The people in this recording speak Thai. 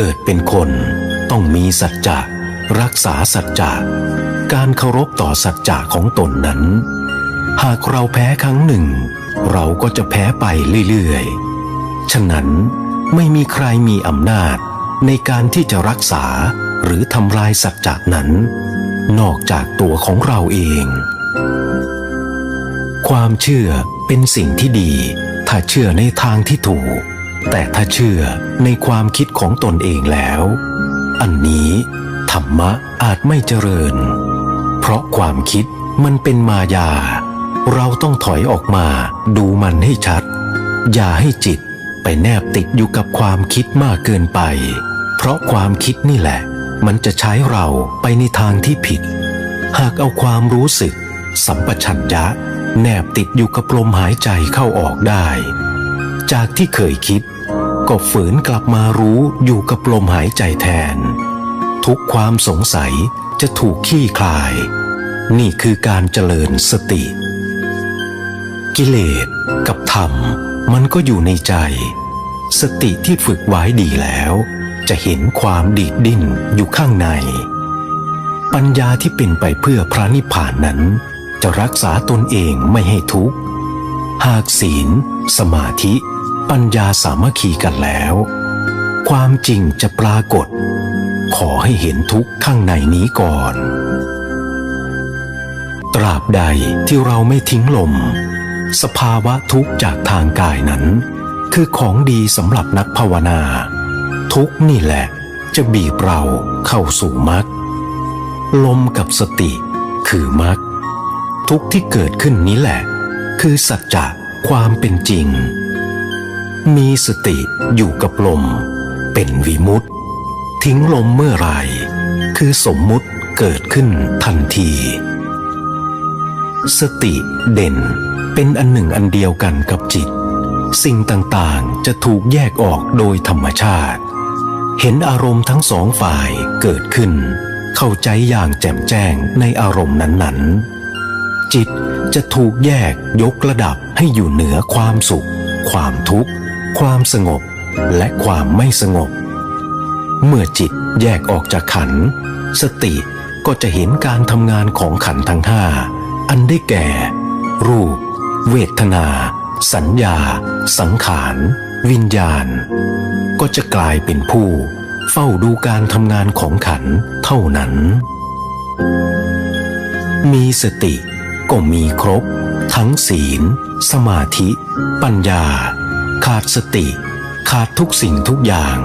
เกิดเป็นคนต้องมีสัจจะรักษาสัจจะการเคารพต่อสัจจะของตนนั้น หากเราแพ้ครั้งหนึ่ง เราก็จะแพ้ไปเรื่อยๆ ฉะนั้นไม่มีใครมีอำนาจในการที่จะรักษาหรือทำลายสัจจะนั้น นอกจากตัวของเราเอง ความเชื่อเป็นสิ่งที่ดี ถ้าเชื่อในทางที่ถูก แต่ถ้าเชื่อในความคิดของตนเองแล้ว อันนี้ธรรมะอาจไม่เจริญ เพราะความคิดมันเป็นมายา เราต้องถอยออกมาดูมันให้ชัด อย่าให้จิตไปแนบติดอยู่กับความคิดมากเกินไป เพราะความคิดนี่แหละ มันจะใช้เราไปในทางที่ผิด หากเอาความรู้สึก สัมปชัญญะ แนบติดอยู่กับลมหายใจเข้าออกได้ จากที่เคยคิด ก็ฝืนกลับมารู้อยู่กับลมหายใจแทน ทุกความสงสัยจะถูกขี้คลาย นี่คือการเจริญสติ กิเลสกับธรรมมันก็อยู่ในใจ สติที่ฝึกไว้ดีแล้ว จะเห็นความดีดดิ้นอยู่ข้างใน ปัญญาที่เป็นไปเพื่อพระนิพพานนั้น จะรักษาตนเองไม่ให้ทุกข์ หากศีล สมาธิ ปัญญาสามัคคีกันแล้ว ความจริงจะปรากฏ ขอให้เห็นทุกข์ข้างในนี้ก่อน ตราบใดที่เราไม่ทิ้งลม สภาวะทุกข์จากทางกายนั้น คือของดีสำหรับนักภาวนา ทุกนี่แหละ จะบีบเราเข้าสู่มรรคลมกับสติคือมรรคทุกที่เกิดขึ้นนี้แหละ คือสัจจะความเป็นจริง มีสติอยู่กับลม เป็นวิมุตติทิ้งลมเมื่อไรคือสมมุติเกิดขึ้นทันที สติเด่นเป็นอันหนึ่งอันเดียวกันกับจิต สิ่งต่างๆจะถูกแยกออกโดยธรรมชาติ เห็นอารมณ์ทั้งสองฝ่ายเกิดขึ้น เข้าใจอย่างแจ่มแจ้งในอารมณ์นั้นๆ จิตจะถูกแยกยกระดับให้อยู่เหนือความสุข ความทุกข์ ความสงบและความไม่สงบ เมื่อจิตแยกออกจากขัน สติก็จะเห็นการทำงานของขันทั้งห้าอันได้แก่ รูป เวทนา สัญญา สังขาร วิญญาณ ก็จะกลายเป็นผู้ เฝ้าดูการทำงานของขันเท่านั้น มีสติก็มีครบ ทั้งศีล สมาธิ ปัญญา ขาดสติ ขาดทุกสิ่งทุกอย่าง